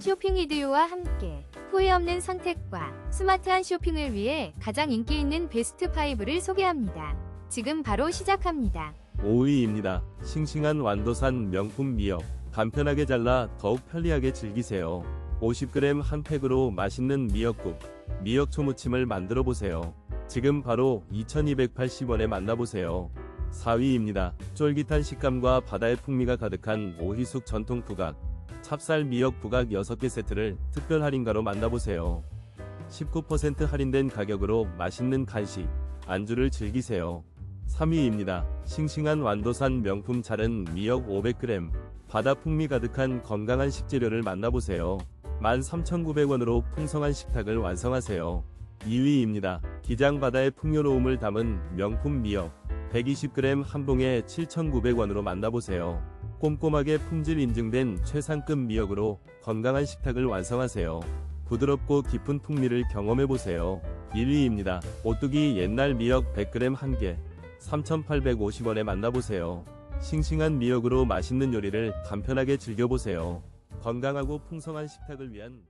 쇼핑 리드요와 함께 후회 없는 선택과 스마트한 쇼핑을 위해 가장 인기 있는 베스트 5를 소개합니다. 지금 바로 시작합니다. 5위입니다. 싱싱한 완도산 명품 미역. 간편하게 잘라 더욱 편리하게 즐기세요. 50g 한 팩으로 맛있는 미역국, 미역 초무침을 만들어 보세요. 지금 바로 2280원에 만나보세요. 4위입니다. 쫄깃한 식감과 바다의 풍미가 가득한 오희숙 전통 부각. 찹쌀 미역 부각 6개 세트를 특별 할인가로 만나보세요. 19% 할인된 가격으로 맛있는 간식, 안주를 즐기세요. 3위입니다. 싱싱한 완도산 명품 자른 미역 500g. 바다 풍미 가득한 건강한 식재료를 만나보세요. 13,900원으로 풍성한 식탁을 완성하세요. 2위입니다. 기장 바다의 풍요로움을 담은 명품 미역. 120g 한 봉에 7,900원으로 만나보세요. 꼼꼼하게 품질 인증된 최상급 미역으로 건강한 식탁을 완성하세요. 부드럽고 깊은 풍미를 경험해보세요. 1위입니다. 오뚜기 옛날 미역 100g 1개. 3,850원에 만나보세요. 싱싱한 미역으로 맛있는 요리를 간편하게 즐겨보세요. 건강하고 풍성한 식탁을 위한